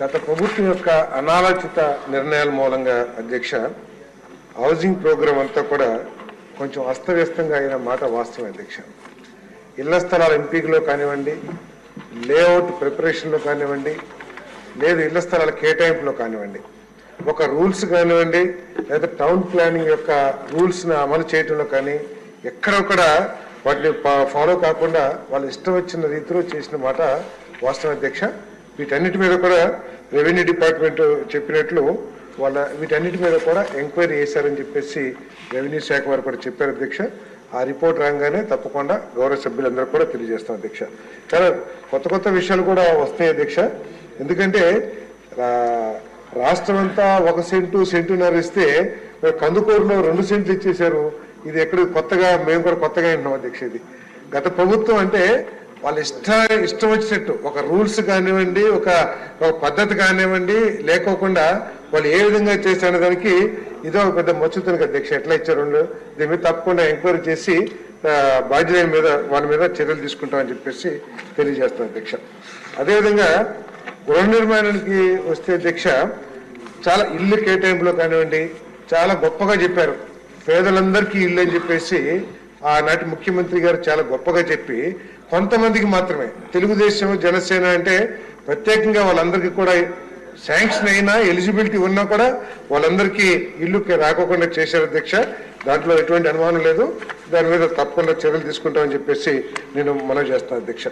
గత ప్రభుత్వం యొక్క అనాలోచిత నిర్ణయాల మూలంగా అధ్యక్ష హౌసింగ్ ప్రోగ్రాం అంతా కూడా కొంచెం అస్తవ్యస్తంగా అయిన మాట వాస్తవం అధ్యక్ష. ఇళ్ళ స్థలాల ఎంపికలో కానివ్వండి లేఅవుట్ ప్రిపరేషన్లో కానివ్వండి లేదు ఇళ్ళ స్థలాల కేటాయింపులో కానివ్వండి ఒక రూల్స్ కానివ్వండి లేదా టౌన్ ప్లానింగ్ యొక్క రూల్స్ని అమలు చేయడంలో కానీ ఎక్కడొక్కడ వాటిని ఫాలో కాకుండా వాళ్ళు ఇష్టం వచ్చిన రీతిలో చేసిన మాట వాస్తవం అధ్యక్ష. వీటన్నిటి మీద కూడా రెవెన్యూ డిపార్ట్మెంట్ చెప్పినట్లు వాళ్ళ వీటన్నిటి మీద కూడా ఎంక్వైరీ చేశారని చెప్పేసి రెవెన్యూ శాఖ వారు కూడా చెప్పారు అధ్యక్ష. ఆ రిపోర్ట్ రాగానే తప్పకుండా గౌరవ సభ్యులందరూ కూడా తెలియజేస్తాం అధ్యక్ష. చాలా కొత్త కొత్త విషయాలు కూడా వస్తాయి అధ్యక్ష. ఎందుకంటే రాష్ట్రం అంతా ఒక సెంటు సెంటున్నర ఇస్తే కందుకూరులో రెండు సెంట్లు ఇచ్చేశారు. ఇది ఎక్కడ కొత్తగా మేము కూడా కొత్తగా వింటున్నాం అధ్యక్ష ఇది. గత ప్రభుత్వం అంటే వాళ్ళ ఇష్ట ఇష్టం వచ్చినట్టు. ఒక రూల్స్ కానివ్వండి ఒక ఒక పద్ధతి కానివ్వండి లేకోకుండా వాళ్ళు ఏ విధంగా చేశారనే దానికి ఇదో ఒక పెద్ద మచ్చుతునికి అధ్యక్ష ఎట్లా ఇచ్చారు దీని మీద తప్పకుండా ఎంక్వైరీ చేసి బాధ్యత బాధ్యుల మీద వాళ్ళ మీద చర్యలు తీసుకుంటామని చెప్పేసి తెలియజేస్తాం అధ్యక్ష అదేవిధంగా గృహ నిర్మాణానికి వస్తే అధ్యక్ష చాలా ఇల్లు కేటాయింపులో కానివ్వండి చాలా గొప్పగా చెప్పారు. పేదలందరికీ ఇల్లు అని చెప్పేసి ఆనాటి ముఖ్యమంత్రి గారు చాలా గొప్పగా చెప్పి కొంతమందికి మాత్రమే. తెలుగుదేశం జనసేన అంటే ప్రత్యేకంగా వాళ్ళందరికీ కూడా శాంక్షన్ అయినా ఎలిజిబిలిటీ ఉన్నా కూడా వాళ్ళందరికీ ఇల్లు రాకోకుండా చేశారు అధ్యక్ష. దాంట్లో ఎటువంటి అనుమానం లేదు. దాని మీద తప్పకుండా చర్యలు తీసుకుంటామని చెప్పేసి నేను మనవి చేస్తాను అధ్యక్ష.